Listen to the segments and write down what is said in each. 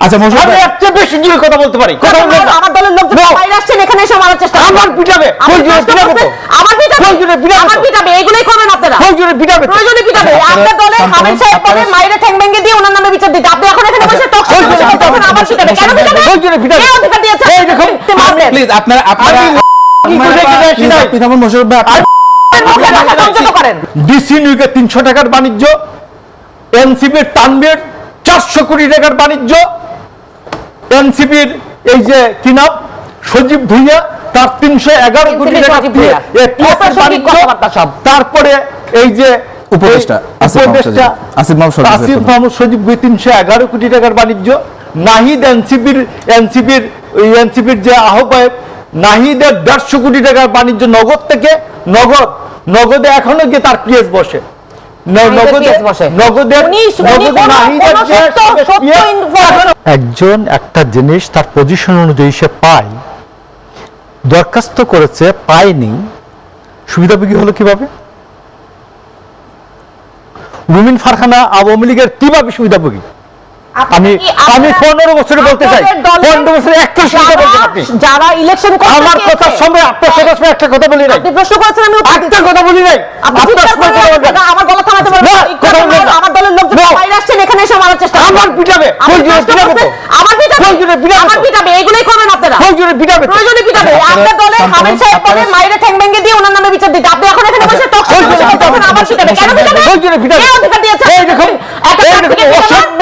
আচ্ছা মোশাররফ আমি এর চেয়ে বেশি জোরে কথা বলতে পারি। কথা বলবেন আমার- দলের লোকজন বাইরে আসছেন এখানে এসে মারার চেষ্টা আমার পিটাবে। আপনি জোরে পিটাবে আমার পিটাবে। ফুল জোরে পিটাবে আমার পিটাবে। এইগুলোই করবেন আপনারা। ফুল জোরে পিটাবে প্রয়োজনে পিটাবে। আপনার দলে হামিদ সাহেব বলে মাইরে ঠ্যাং ভেঙে দিয়ে ওনার নামে বিচার দিতে। আপনি এখন এখানে বসে টক শো ফুল জোরে করছেন পিটাবে। আমার পিটাবে। কেন পিটাবে? ফুল জোরে পিটাবে। কে অধিকার দিয়েছে? এই দেখুন, প্লিজ আপনারা আপনারা আমি কি করে আপনারা- কিনে আসি please, নাই? আপনি থামুন মোশাররফ ভাই আপনি- মুখে ভাষা সংযত করেন। ডিসি নিউকে তিনশো টাকার বাণিজ্য এনসিপির তানবির চারশো কোটি টাকার বাণিজ্য এনসিপির এই যে কি নাম সজীব ভুইয়া তার তিনশো এগারো কোটি টাকা। তারপরে এই যে উপদেষ্টা, আসিফ মাহমুদ সজীব। তিনশো এগারো কোটি টাকার বাণিজ্য নাহিদ এনসিপির এনসিপির এনসিপির যে আহ্বায়ক নাহিদের দেড়শো কোটি টাকার বাণিজ্য নগদ থেকে নগদ নগদে এখনও গিয়ে তার পিএস বসে একজন একটা জিনিস তার পজিশন অনুযায়ী সে পায়। দরখাস্ত করেছে পায়নি। সুবিধাভোগী হলো কীভাবে? রুমিন ফারখানা আওয়ামী লীগের কীভাবে সুবিধাভোগী আমি আমি পনেরো বছরে বলতে চাই। আপনাদের দলের পনেরো বছরে একটা বলছেন আপনি। যারা- ইলেকশন আমার কথার সময় আপনার কথার একটা কথা বলি নাই। আপনি প্রশ্ন করেছেন আমি উত্তর একটা কথা বলি নাই। আপনি আপনার কথা বলবেন। আমার গলা থামাতে পারবেন। আমার দলের লোকজন. বাইরে আসছেন এখানে এসে মারার চেষ্টা আমার পিটাবে জোরে পিটাবে আমার পিটাবে। জোরে পিটাবে আমার পিটাবে এইগুলোই করবেন আপনারা। জোরে পিটাবে প্রয়োজনে পিটাবে। আপনার দলে হামিদ সাহেব আপনারা- মাইরে ঠ্যাং ভেঙে দিয়ে ওনার নামে বিচার দিতে। আপনি এখন এখানে বসে টক করছেন তখন আমার পিটাবে। কেন পিটাবে। জোরে পিটাবে। কে অধিকার দিয়েছে? এই দেখুন, একটা এই দেখুন, অসভ্য,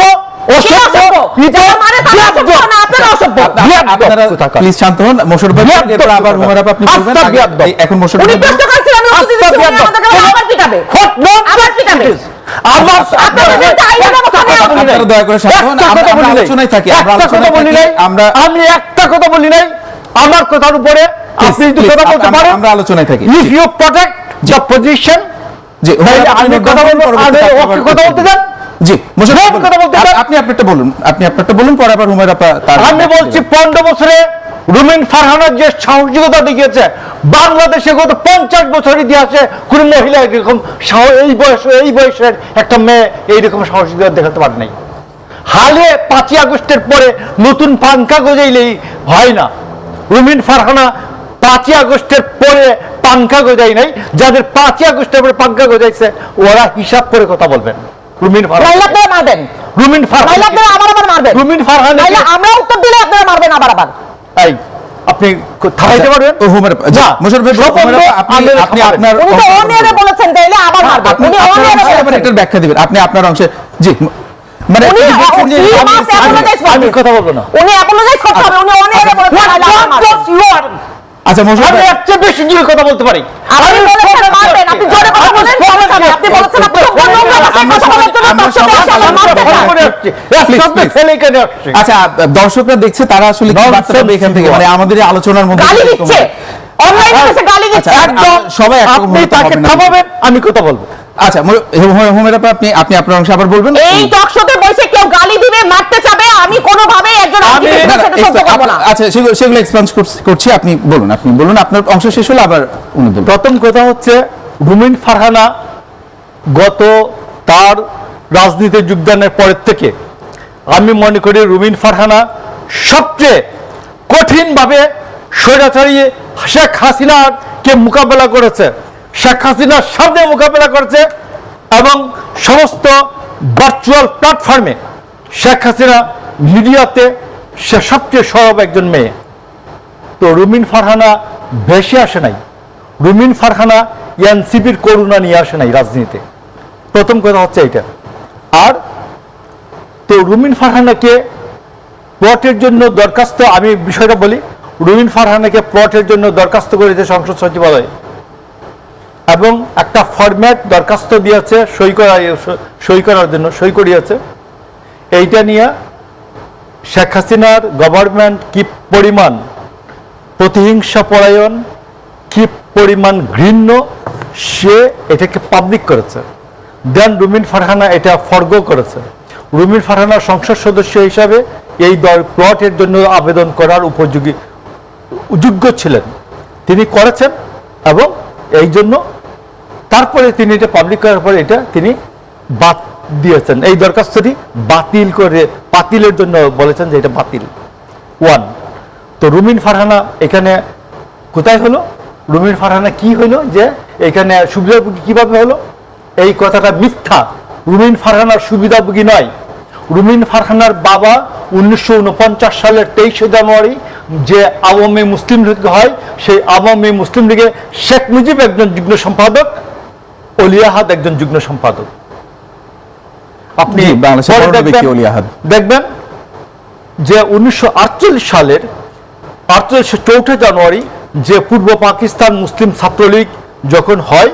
প্লিজ শান্ত হন ভাই এরপর আবার হুমার আপনি বলবেন এখন ভাই আমি একটা কথা বলি নাই। আমরা কথার উপরে আপনি যদি কথা বলতে আমরা- পারেন আমরা আলোচনায় থাকি। If you protect the position তাহলে আমি কথা বলব। কথা বলতে জি মোশাররফ কথা বলতে আপনি আপনারটা বলুন আপনি আপনারটা বলুন পরে আবার আপা তার আমি বলছি পনেরো বছরে রুমিন ফারহানার যে সাহসিকতা দেখিয়েছে বাংলাদেশে গত পঞ্চাশ বছর ইতিহাসে কোন মহিলা এরকম এই বয়স এই বয়সের একটা মেয়ে এইরকম সাহসিকতা দেখাতে পারে নাই। হালে পাঁচই আগস্টের পরে নতুন পাঙ্কা গজাইলেই হয় না। রুমিন ফারহানা পাঁচই আগস্টের পরে পাঙ্কা গজাই নাই। যাদের পাঁচই আগস্টের পরে পাঙ্কা গজাইছে ওরা হিসাব করে কথা বলবেন। রুমিন নাইলে আপনারা মারবেন। রুমিন নাইলে আপনারা আবার আবার মারবেন। রুমিন ফারহানা নাইলে আমরা উত্তর দিলে আপনারা মারবেন আবার আবার। এই আপনি থামাইতে পারবেন? হুমার ভাই, আপনার উনি তো অনিয়ারে বলেছেন তাইলে আবার মারবেন। উনি অনিয়ারে অংশে বলেছেন। একটা ব্যাখ্যা দিবেন। আপনি আপনার অংশে জি মানে উনি কথা বলব না। উনি apologize করতে হবে, উনি অনিয়ারে বলেছেন। আচ্ছা আমি বেশি জোরে কথা বলতে পারি আপনি বলেছেন মারবেন, আপনি জোরে কথা বলেন, আপনি বলেছেন আপনি যোগ্য নোংরা ভাষায় আমরা কথা বলার জন্য আমরা তার সাথে সবাই- আসলে আমরা মারবেন সবাই- না। করে আসছি। এর Please, সাথে please. ছেলে এখানে আসছে। আচ্ছা দর্শকরা দেখছে তারা আসলে কি Nonsense বার্তাটা এখান থেকে মানে আমাদের এই আলোচনার মধ্যে গালি দিচ্ছে অনলাইনে গালি দিচ্ছে আচ্ছা, একদম সবাই আপনি তাকে না। থামাবেন আমি কথা বলব আচ্ছা মু- হু- হুমায়রা আপা, আপনি আপনি আপনার অংশ আবার বলবেন। এই টক শোতে বসে কেউ গালি দিবে মারতে চাবে আমি একজন আপ- আচ্ছা সেগুলো সেগুলো এক্সপ্লেন করছি আপনি বলুন আপনি বলুন আপনার অংশ শেষ হলে আবার প্রথম কথা হচ্ছে রুমিন ফারহানা গত তার রাজনীতিতে যোগদানের পরের থেকে আমি মনে করি রুমিন ফারহানা সবচেয়ে কঠিনভাবে স্বৈরাচারী শেখ হাসিনাকে মোকাবেলা করেছে। শেখ হাসিনার সামনে মোকাবেলা করেছে এবং সমস্ত ভার্চুয়াল প্ল্যাটফর্মে শেখ হাসিনা মিডিয়াতে সে সবচেয়ে সরব একজন মেয়ে। তো রুমিন ফারহানা ভেসে আসে নাই। রুমিন ফারহানা এনসিপির করুণা নিয়ে আসে নাই রাজনীতিতে। প্রথম কথা হচ্ছে এটা আর তো রুমিন ফারহানাকে প্লটের জন্য দরখাস্ত, আমি বিষয়টা বলি, রুমিন ফারহানাকে প্লটের জন্য দরখাস্ত করেছে সংসদ সচিবালয়। এবং একটা ফরম্যাট দরখাস্ত দিয়েছে সই করা, সই করার জন্য, সই করিয়েছে। এইটা নিয়ে শেখ হাসিনার গভর্নমেন্ট কি পরিমাণ প্রতিহিংসা পরায়ণ, কি পরিমাণ ঘৃণ্য, সে এটাকে পাবলিক করেছে। দেন রুমিন ফারহানা এটা ফর্গ করেছে। রুমিন ফারহানা সংসদ সদস্য হিসাবে এই দল প্লটের জন্য আবেদন করার উপযোগী, যোগ্য ছিলেন। তিনি করেছেন এবং এই জন্য তারপরে তিনি এটা পাবলিক করার পরে এটা তিনি বাদ দিয়েছেন। এই দরখাস্তটি বাতিল করে, বাতিলের জন্য বলেছেন যে এটা বাতিল। ওয়ান, তো রুমিন ফারহানা এখানে কোথায় হলো? রুমিন ফারহানা কি হলো? যে এখানে সুবিধাভোগী কীভাবে হলো? এই কথাটা মিথ্যা। রুমিন ফারহানার সুবিধাভোগী নয়। রুমিন ফারহানার বাবা উনিশশো সালের তেইশে জানুয়ারি যে আওয়ামী মুসলিম লীগ হয় সেই আওয়ামী মুসলিম লীগে শেখ মুজিব একজন যুগ্ম সম্পাদক অলিয়াহাদ একজন যুগ্ম সম্পাদক আপনি দেখবেন- যে উনিশশো আটচল্লিশ সালের আটচল্লিশ চৌঠা জানুয়ারি যে পূর্ব পাকিস্তান মুসলিম ছাত্রলীগ যখন হয়।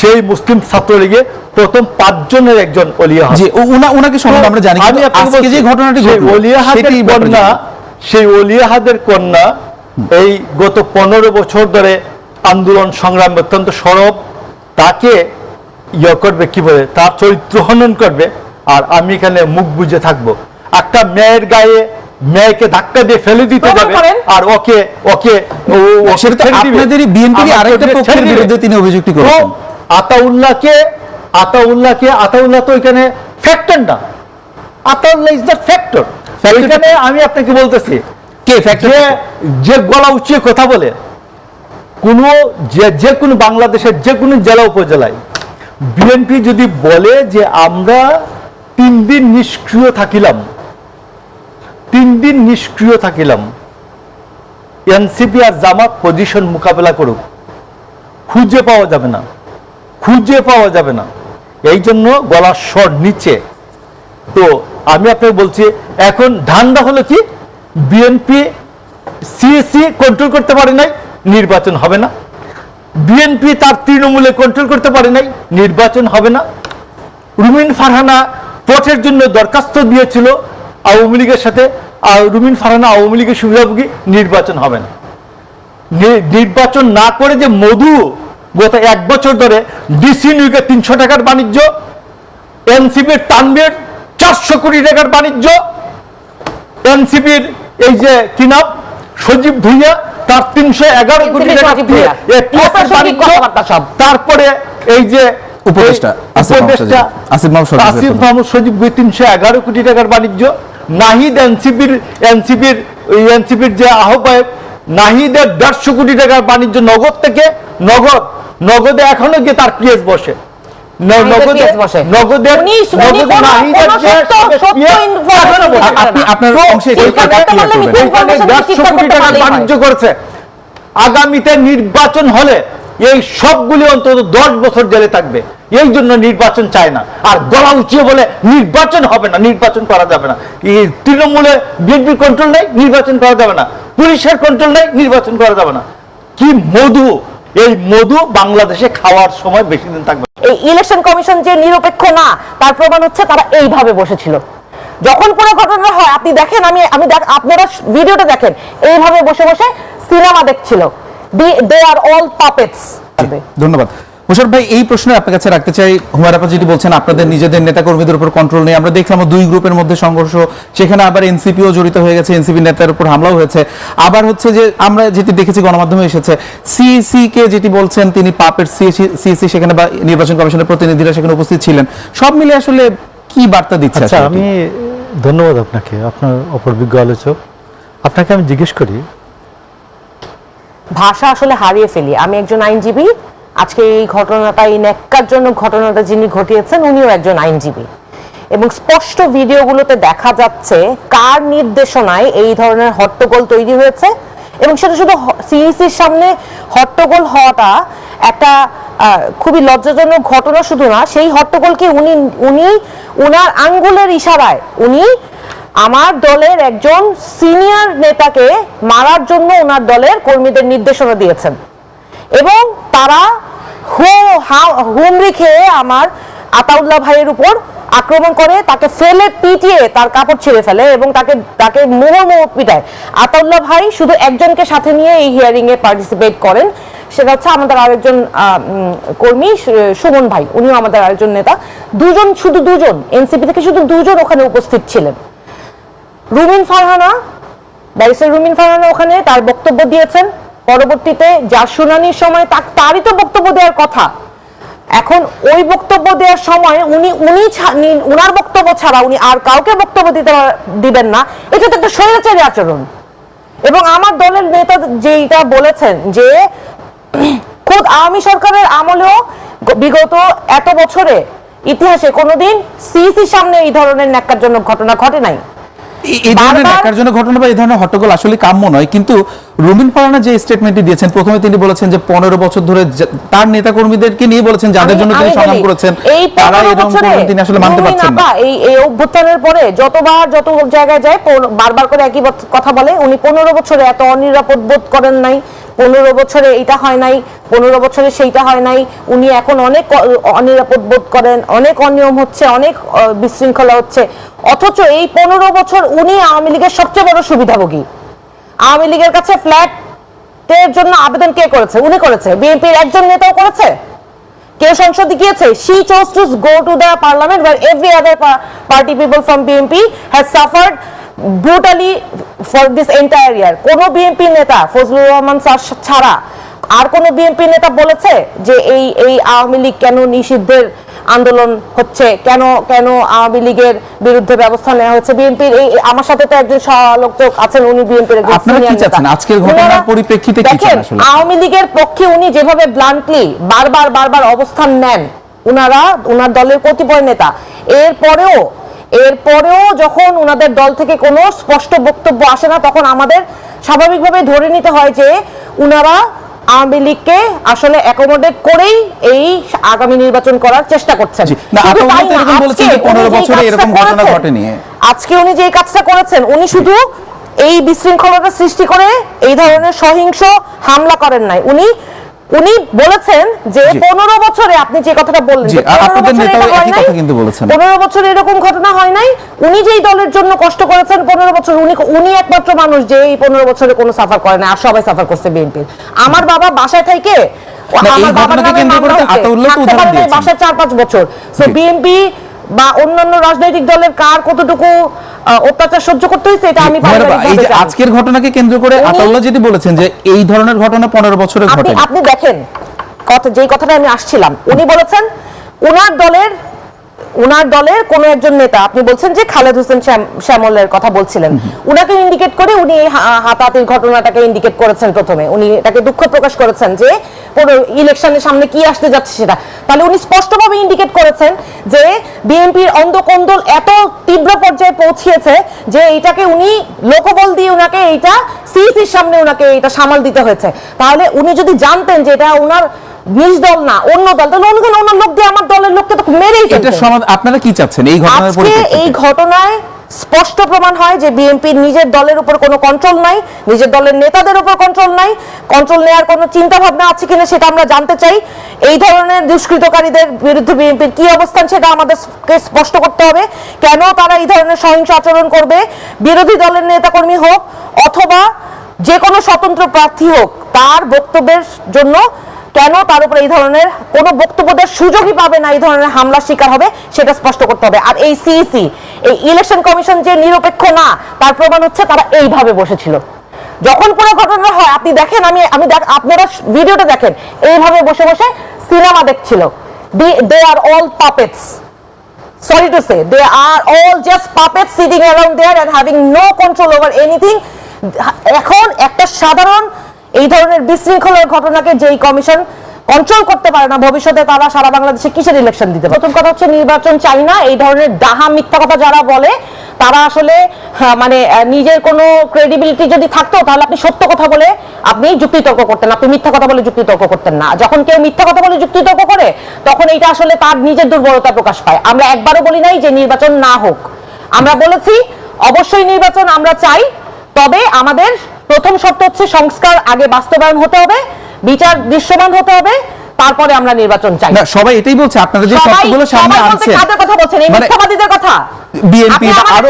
সেই মুসলিম ছাত্রলীগে প্রথম পাঁচজনের একজন অলিয়াহাদ জি ওনাকে সম্বন্ধে আমরা জানি আমি আজকে যে ঘটনাটি সেই ঘটলো অলিয়াহাদের কন্যা সেই অলিয়াহাদের কন্যা এই গত পনেরো বছর ধরে আন্দোলন সংগ্রাম অত্যন্ত সরব তাকে ইয়ে করবে কি বলে তার চরিত্র হনন করবে আর আমি এখানে মুখ বুঝে থাকব। একটা মেয়ের গায়ে মেয়েকে ধাক্কা দিয়ে ফেলে দিতে যাবে। আর ওকে ওকে ও- বিএনপির আমার আরেকটা পক্ষের বিরুদ্ধে তিনি অভিযুক্তি তো করেছেন। আতাউল্লাহকে আতাউল্লাহকে আতাউল্লাহ তো এখানে ফ্যাক্টর না। আতাউল্লাহ ইজ দ্য ফ্যাক্টর এখানে আমি আপনাকে বলতেছি কে ফ্যাক্টর যে যে গলা উঁচিয়ে কথা বলে কোনো যে যে কোনো বাংলাদেশের যে কোনো জেলা উপজেলায় বিএনপি যদি বলে যে আমরা তিন দিন নিষ্ক্রিয় থাকিলাম তিন দিন নিষ্ক্রিয় থাকিলাম। এনসিপি আর জামাত পজিশন মোকাবেলা করুক। খুঁজে পাওয়া যাবে না। খুঁজে পাওয়া যাবে না। এই জন্য গলার স্বর নিচে। তো আমি আপনাকে বলছি, এখন ধান্দা হলো কি? বিএনপি সিএসি কন্ট্রোল করতে পারে নাই, নির্বাচন হবে না। বিএনপি তার তৃণমূলে কন্ট্রোল করতে পারে নাই, নির্বাচন হবে না। রুমিন ফারহানা পথের জন্য দরখাস্ত দিয়েছিল আওয়ামী লীগের সাথে রুমিন ফারহানা আওয়ামী লীগের সুবিধাভোগী নির্বাচন হবে না নির্বাচন না করে যে মধু গত এক বছর ধরে ডিসি নিউকে তিনশো টাকার বাণিজ্য এনসিপির তানবির চারশো কোটি টাকার বাণিজ্য এনসিপির এই যে কি নাম সজীব ভুইয়া তার তিনশো এগারো কোটি টাকা। তারপরে এই যে উপদেষ্টা, আসিফ। মাহমুদ সজীব ভুঁইয়া তিনশো এগারো কোটি টাকার বাণিজ্য নাহিদ এনসিপির এনসিপির এনসিপির যে আহ্বায়ক নাহিদের দেড়শো কোটি টাকার বাণিজ্য নগদ থেকে নগদ নগদে এখনও গিয়ে তার পিএস বসে। আগামীতে নির্বাচন হলে এই সবগুলি অন্তত দশ বছর জেলে থাকবে। এই জন্য নির্বাচন চায় না। আর গলা উঁচিয়ে বলে নির্বাচন হবে না, নির্বাচন করা যাবে না। তৃণমূলে বিএনপির কন্ট্রোল নেই, নির্বাচন করা যাবে না। পুলিশের কন্ট্রোল নেই, নির্বাচন করা যাবে না। কি মধু! এই মধু বাংলাদেশে খাওয়ার সময় বেশি দিন থাকবে। এই ইলেকশন কমিশন যে নিরপেক্ষ না, তার প্রমাণ হচ্ছে তারা এইভাবে বসেছিল। যখন পুরো ঘটনা হয়, আপনি দেখেন, আমি আমি আপনারা ভিডিওটা দেখেন। এইভাবে বসে বসে সিনেমা দেখছিল। দে আর অল পাপেটস ধন্যবাদ। মুশারফ ভাই এই প্রশ্ন আপনার কাছে রাখতে চাই। হুমায়ুন আপা যেটি বলছেন আপনাদের নিজেদের নেতা কর্মীদের উপর কন্ট্রোল নেই। আমরা দেখলাম দুই গ্রুপের মধ্যে সংঘর্ষ সেখানে আবার এনসিপিও জড়িত হয়ে গেছে। এনসিপি নেতার উপর হামলাও হয়েছে। আবার হচ্ছে যে আমরা যেটি দেখেছি গণমাধ্যমে এসেছে সিইসি কে যেটি বলছেন তিনি পাপের সিইসি সেখানে বা নির্বাচন কমিশনের প্রতিনিধিরা সেখানে উপস্থিত ছিলেন। সব মিলে আসলে কি বার্তা দিচ্ছে আচ্ছা আমি ধন্যবাদ আপনাকে আপনার অপরবিজ্ঞ আলোচক। আপনাকে আমি জিজ্ঞেস করি ভাষা আসলে হারিয়ে ফেলি। আমি একজন আইনজীবী, আজকে এই ঘটনাটা, এই ন্যাক্কারজনক ঘটনাটা যিনি ঘটিয়েছেন, উনিও একজন আইনজীবী। এবং স্পষ্ট ভিডিওগুলোতে দেখা যাচ্ছে কার নির্দেশনায় এই ধরনের হট্টগোল তৈরি হয়েছে এবং সেটা শুধু সিইসির সামনে হট্টগোল হওয়াটা একটা খুবই লজ্জাজনক ঘটনা শুধু না, সেই হট্টগোলকে উনি উনি উনার আঙ্গুলের ইশারায় উনি আমার দলের একজন সিনিয়র নেতাকে মারার জন্য ওনার দলের কর্মীদের নির্দেশনা দিয়েছেন। এবং তারা হু হা- হুমড়ি খেয়ে আমার আতাউল্লাহ ভাইয়ের উপর আক্রমণ করে, তাকে ফেলে পিটিয়ে তার কাপড় ছিঁড়ে ফেলে এবং তাকে তাকে মোহ পিটায়। আতাউল্লাহ ভাই শুধু একজনকে সাথে নিয়ে এই হিয়ারিং এ পার্টিসিপেট করেন। সেটা হচ্ছে আমাদের আরেকজন কর্মী সুমন ভাই। উনিও আমাদের আরেকজন নেতা। দুজন, শুধু দুজন এনসিপি থেকে শুধু দুজন ওখানে উপস্থিত ছিলেন। রুমিন ফারহানা ব্যারিস্টার রুমিন ফারহানা ওখানে তার বক্তব্য দিয়েছেন। পরবর্তীতে যার শুনানির সময় তা- তারই তো বক্তব্য দেওয়ার কথা। এখন ওই বক্তব্য দেওয়ার সময় উনি উনি উনার বক্তব্য ছাড়া উনি আর কাউকে বক্তব্য দিতে দিবেন না। এটা তো একটা স্বৈরাচারী আচরণ। এবং আমার দলের নেতা যেটা বলেছেন যে, খোদ আওয়ামী সরকারের আমলেও বিগত এত বছরে ইতিহাসে কোনোদিন সিইসির সামনে এই ধরনের ন্যাক্কারজনক ঘটনা ঘটে নাই। এই- ধরনের বারবার- জন্য ঘটনা বা এই ধরনের হট্টগোল আসলে কাম্য নয়। কিন্তু রুমিন ফারানা যে স্টেটমেন্টটি দিয়েছেন প্রথমে তিনি বলেছেন যে পনেরো বছর ধরে তার নেতা কর্মীদেরকে নিয়ে বলেছেন যাদের জন্য তিনি সংগ্রাম করেছেন তারা এরকম তিনি আসলে মানতে পারছেন না। এই এই অভ্যুত্থানের পরে যতবার যত জায়গায় যায় বারবার করে একই কথা বলে উনি পনেরো বছরে এত অনিরাপদ বোধ করেন নাই। পনেরো বছরে এইটা হয় নাই, পনেরো বছরে সেইটা হয় নাই। উনি এখন অনেক অনিরাপদ বোধ করেন, অনেক অনিয়ম হচ্ছে, অনেক বিশৃঙ্খলা হচ্ছে। অথচ এই পনেরো বছর উনি আওয়ামী লীগের সবচেয়ে বড় সুবিধাভোগী। আওয়ামী লীগের কাছে ফ্ল্যাটের জন্য আবেদন কে করেছে? উনি করেছে। বিএনপির একজন নেতাও করেছে। কেউ সংসদে গিয়েছে? chose to go to the parliament where every other pa- party people from BNP has suffered brutally this entire year কোন বিএনপি নেতা ফজলুর রহমান স্যার ছাড়া আর কোন বিএনপি নেতা বলেছে যে এই এই আওয়ামী লীগ কেন নিষিদ্ধের আন্দোলন হচ্ছে কেন কেন আওয়ামী লীগের বিরুদ্ধে ব্যবস্থা নেওয়া হচ্ছে বিএনপির এই আমার সাথে তো একজন সহালোচক আছেন উনি বিএনপির? আজকের ঘটনার পরিপ্রেক্ষিতে দেখেন, আসলে? আওয়ামী লীগের পক্ষে উনি যেভাবে ব্লান্টলি বারবার বারবার অবস্থান নেন উনারা উনার দলের কতিপয় নেতা এরপরেও এরপরেও যখন উনাদের দল থেকে কোনো স্পষ্ট বক্তব্য আসে না তখন আমাদের স্বাভাবিকভাবে ধরে নিতে হয় যে উনারা আওয়ামী লীগকে আসলে অ্যাকোমোডেট করেই এই আগামী নির্বাচন করার চেষ্টা করেছেন, আজকে উনি যে কাজটা করেছেন উনি শুধু এই বিশৃঙ্খলতা সৃষ্টি করে এই ধরনের সহিংস হামলা করেন নাই। উনি উনি বলেছেন যে জি। পনেরো বছরে আপনি যে কথাটা বললেন জি, যে আপনাদের বছরে নেতাও একই কথা কিন্তু বলেছেন। পনেরো বছর এরকম ঘটনা হয় নাই উনি যেই দলের জন্য কষ্ট করেছেন পনেরো বছর উনি উনি একমাত্র মানুষ যে এই পনেরো বছরে কোনো সাফার করে না আর সবাই সাফার করছে বিএনপির আমার বাবা বাসায় থেকে আমার বাবার নামে মামলা হয়েছে। বাসায় চার পাঁচ বছর তো বিএনপি বা অন্যান্য রাজনৈতিক দলের কার কতটুকু অত্যাচার সহ্য করতে হয়েছে এটা আমি এই যে আজকের ঘটনাকে কেন্দ্র করে আতাউল্লাহ যেটি বলেছেন যে এই ধরনের ঘটনা পনেরো বছরের আপনি ঘটে আপনি দেখেন কথা যেই কথাটা আমি আসছিলাম উনি বলেছেন উনার দলের উনার দলের কোন একজন নেতা, আপনি বলছেন যে খালেদ হোসেন শ্যামলের কথা বলছিলেন। উনাকে ইন্ডিকেট করে উনি হাতাহাতির ঘটনাটাকে ইন্ডিকেট করেছেন প্রথমে। উনি এটাকে দুঃখ প্রকাশ করেছেন যে ইলেকশনের সামনে কি আসতে যাচ্ছে সেটা। তাহলে উনি স্পষ্টভাবে ইন্ডিকেট করেছেন যে বিএনপির অন্ধকন্দল এত তীব্র পর্যায়ে পৌঁছিয়েছে যে এইটাকে উনি লোকবল দিয়ে উনাকে এইটা সিইসির সামনে উনাকে এটা সামাল দিতে হয়েছে। তাহলে উনি যদি জানতেন যে এটা উনার নিজ দল না অন্য দল। তাহলে ওনার লোক দিয়ে আমার দলের লোককে তো মেরেই এটা সমাধান আপনারা কি চাচ্ছেন? এই ঘটনার আজকে এই ঘটনায় স্পষ্ট প্রমাণ হয় যে বিএনপির নিজের দলের উপর কোনো কন্ট্রোল নাই নিজের দলের নেতাদের উপর কন্ট্রোল নাই। কন্ট্রোল নেওয়ার কোনো চিন্তা ভাবনা আছে কিনা সেটা আমরা জানতে চাই। এই ধরনের দুষ্কৃতকারীদের বিরুদ্ধে বিএনপির কি অবস্থান সেটা আমাদেরকে স্পষ্ট করতে হবে। কেন তারা এই ধরনের সহিংস আচরণ করবে? বিরোধী দলের নেতাকর্মী হোক অথবা যে কোনো স্বতন্ত্র প্রার্থী হোক তার বক্তব্যের জন্য কেন তার উপরে এই ধরনের কোনো বক্তব্য দেওয়ার সুযোগই পাবে না এই ধরনের হামলার শিকার হবে, সেটা স্পষ্ট করতে হবে। আর এই সিইসি, এই ইলেকশন কমিশন যে নিরপেক্ষ না, তার প্রমাণ হচ্ছে তারা এইভাবে বসেছিল। যখন পুরো ঘটনা হয়, আপনি দেখেন, আমি আমি দেখ- আপনারা ভিডিওটা দেখেন, এইভাবে বসে বসে সিনেমা দেখছিল। They are all puppets sorry to say, they are all just puppets sitting around there and having no control over anything এখন একটা সাধারণ এই ধরনের বিশৃঙ্খলার ঘটনাকে যেই কমিশন কন্ট্রোল করতে পারে না, ভবিষ্যতে তারা সারা বাংলাদেশে কিসের ইলেকশন দিতে পারে? প্রথম কথা হচ্ছে নির্বাচন চাই না, এই ধরনের ডাহা মিথ্যা কথা যারা বলে, তারা আসলে মানে নিজের কোনো ক্রেডিবিলিটি যদি থাকতো, তাহলে আপনি সত্য কথা বলে আপনি যুক্তিতর্ক করতেন। আপনি মিথ্যা কথা বলে যুক্তিতর্ক করতেন না। যখন কেউ মিথ্যা কথা বলে যুক্তিতর্ক করে, তখন এটা আসলে তার নিজের দুর্বলতা প্রকাশ পায়। আমরা একবারও বলি নাই যে নির্বাচন না হোক। আমরা বলেছি, অবশ্যই নির্বাচন আমরা চাই, তবে আমাদের প্রথম শর্ত হচ্ছে সংস্কার আগে বাস্তবায়ন হতে হবে বিচার দৃশ্যমান হতে হবে তারপরে আমরা নির্বাচন চাই। না সবাই এটাই বলছে আপনাদের যে শর্তগুলো সামনে কাদের কথা বলছেন? এই মানে- মিথ্যাবাদীদের কথা? বিএনপি আরও।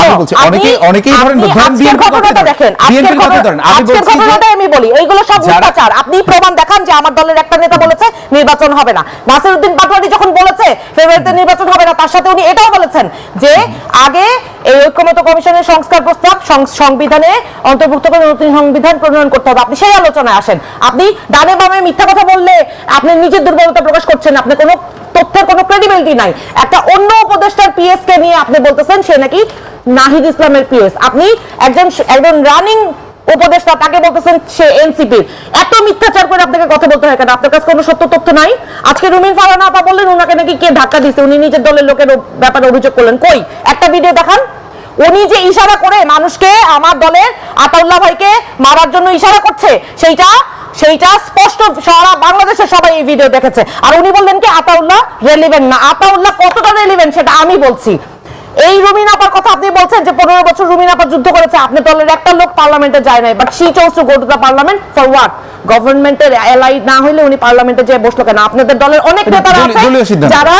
আমি বলছি আপনি- অনেকে অনেকেই ধরেন ধরেন বিএনপি ঘটনাটা দেখেন আজকের ঘটনা- আমি বলছি ঘটনাটাই আমি বলি এইগুলো সব মিথ্যাচার আপনি প্রমাণ দেখান যে আমার দলের একটা নেতা বলেছে নির্বাচন হবে না। নাসিরউদ্দিন পাটোয়ারি যখন বলেছে ফেব্রুয়ারিতে নির্বাচন হবে না তার সাথে উনি এটাও বলেছেন যে আগে এই ঐক্যমত কমিশনের সংস্কার প্রস্তাব সংবিধানে অন্তর্ভুক্ত করে নতুন সংবিধান প্রণয়ন করতে হবে। আপনি সেই আলোচনায় আসেন। আপনি ডানে বামে মিথ্যা কথা বললে আপনি নিজের দুর্বলতা প্রকাশ করছেন আপনি কোনো তথ্যের কোনো ক্রেডিবিলিটি নাই। একটা অন্য উপদেষ্টার পিএস কে নিয়ে আপনি বলতেছেন, সে নাকি নাহিদ ইসলামের পিএস আপনি একজন একজন রানিং উপদেষ্টা, তাকে বলতেছেন সে এনসিপির এত মিথ্যাচার করে আপনাকে কথা বলতে হয় কেন? আপনার কাছে কোনো সত্য তথ্য নাই? আজকে রুমিন ফারানা আপা বললেন ওনাকে নাকি কে ধাক্কা দিছে উনি নিজের দলের লোকের ব্যাপারে অভিযোগ করলেন। কই? একটা ভিডিও দেখান। উনি যে ইশারা করে মানুষকে, আমার দলের আতাউল্লাহ ভাইকে মারার জন্য ইশারা করছে, সেইটা সেইটা স্পষ্ট সারা বাংলাদেশের সবাই এই ভিডিও দেখেছে। আর উনি বললেন কি আতাউল্লাহ রেলিভেন্ট না। আতাউল্লাহ কতটা রেলিভেন্ট সেটা আমি বলছি। এই রুমিন আপার কথা আপনি বলছেন যে পনেরো বছর রুমিন আপা যুদ্ধ করেছে আপনি দলের একটা লোক পার্লামেন্টে যায় নাই। But she chose to go to the parliament for what গভর্নমেন্টের এলাই না হইলে উনি পার্লামেন্টে যে বসল কেন? আপনাদের দলের অনেক নেতারা আছে যারা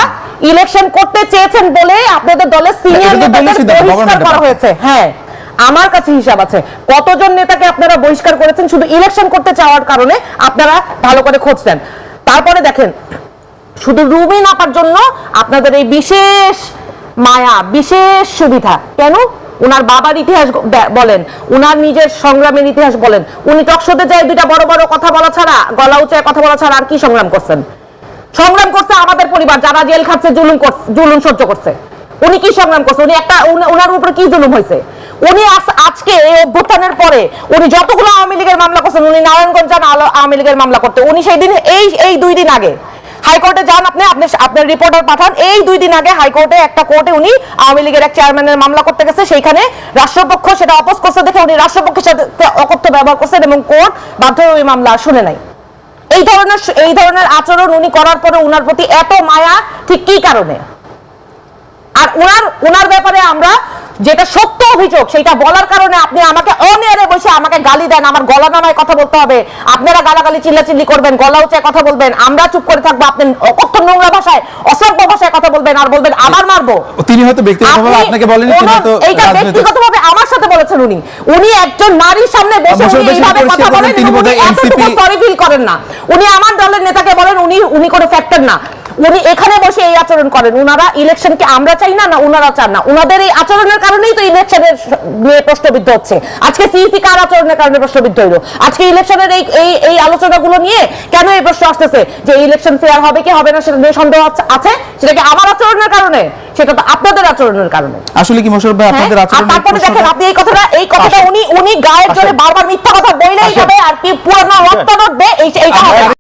ইলেকশন করতে চেয়েছেন বলে আপনাদের দলের সিনিয়র নেতাদের বহিষ্কার করা হয়েছে। হ্যাঁ। আমার কাছে হিসাব আছে। কতজন নেতাকে আপনারা বহিষ্কার করেছেন? শুধু ইলেকশন করতে চাওয়ার কারণে আপনারা ভালো করে খোঁজ নেন। তারপরে দেখেন, শুধু রুমিন আপার জন্য আপনাদের এই বিশেষ মায়া, বিশেষ সুবিধা। কেন? উনার বাবার ইতিহাস বলেন, উনার নিজের সংগ্রামের ইতিহাস বলেন। উনি টকশোতে যায় দুইটা বড় বড় কথা বলা ছাড়া, গলা উঁচায় কথা বলা ছাড়া আর কি সংগ্রাম করছেন? সংগ্রাম করছে আমাদের পরিবার, যারা জেল খাচ্ছে জুলুম করছে, জুলুম সহ্য করছে। উনি কি সংগ্রাম করছে? উনি একটা উনি- উনার উপরে কি জুলুম হয়েছে? উনি আজ- আজকে এই অভ্যুত্থানের পরে উনি যতগুলো আওয়ামী লীগের মামলা করছেন, উনি নারায়ণগঞ্জ যান আওয়ামী লীগের মামলা করতে। উনি সেই দিন এই এই দুই দিন আগে হাইকোর্টে যান আপনি আপনি আপনার রিপোর্টার পাঠান। এই দুই দিন আগে হাইকোর্টে একটা কোর্টে উনি আওয়ামী লীগের এক চেয়ারম্যানের মামলা করতে গেছে। সেইখানে রাষ্ট্রপক্ষ সেটা অপোজ করছে দেখে উনি রাষ্ট্রপক্ষের সাথে অকথ্য ব্যবহার করছেন এবং কোর্ট বাধ্য ওই মামলা শুনে নাই। এই ধরনের এই ধরনের আচরণ উনি করার পরে উনার প্রতি এত মায়া, ঠিক কি কারণে? আর উনার উনার ব্যাপারে আমরা যেটা সত্য অভিযোগ সেটা বলার কারণে আপনি আমাকে অনেয়ারে বসে আমাকে গালি দেন আমার গলা নামায় কথা বলতে হবে। আপনারা গালাগালি চিল্লাচিল্লি করবেন গলা উঁচায় কথা বলবেন আমরা চুপ করে থাকব আপনি অকথ্য নোংরা ভাষায় অসভ্য ভাষায় কথা বলবেন আর বলবেন আবার মারবো? তিনি হয়তো ব্যক্তিগতভাবে আপনাকে বলেনি তিনি হয়তো এইটা ব্যক্তিগতভাবে আমার সাথে বলেছেন উনি। উনি একজন নারীর সামনে বসে উনি এইভাবে কথা বলেন তিনি বোধহয় এতটুকু সরি ফিল করেন না। উনি আমার দলের নেতাকে বলেন উনি উনি কোনো ফ্যাক্টর না। উনি এখানে বসে এই আচরণ করেন। উনারা ইলেকশনকে আমরা চাই না না উনারা চান না? উনাদের এই আচরণের কারণেই তো ইলেকশনের নিয়ে প্রশ্নবিদ্ধ হচ্ছে। আজকে সিইসি কার আচরণের কারণে প্রশ্নবিদ্ধ হইল? আজকে ইলেকশনের এই এই এই আলোচনাগুলো নিয়ে কেন এই প্রশ্ন আসতেছে? যে ইলেকশন ফেয়ার হবে কি হবে না সেটা নিয়ে সন্দেহ আছে- সেটা কি আমার আচরণের কারণে? সেটা তো আপনাদের আচরণের কারণে। আসলে কি মোশারফ ভাই হ্যাঁ? আপনাদের আর আচরণ তারপরে দেখেন আপনি এই কথাটা এই কথাটা উনি উনি গায়ের জোরে বারবার মিথ্যা কথা আসেন। যাবে আর কি পুরো রক্ত নড়বে এই এইটা না।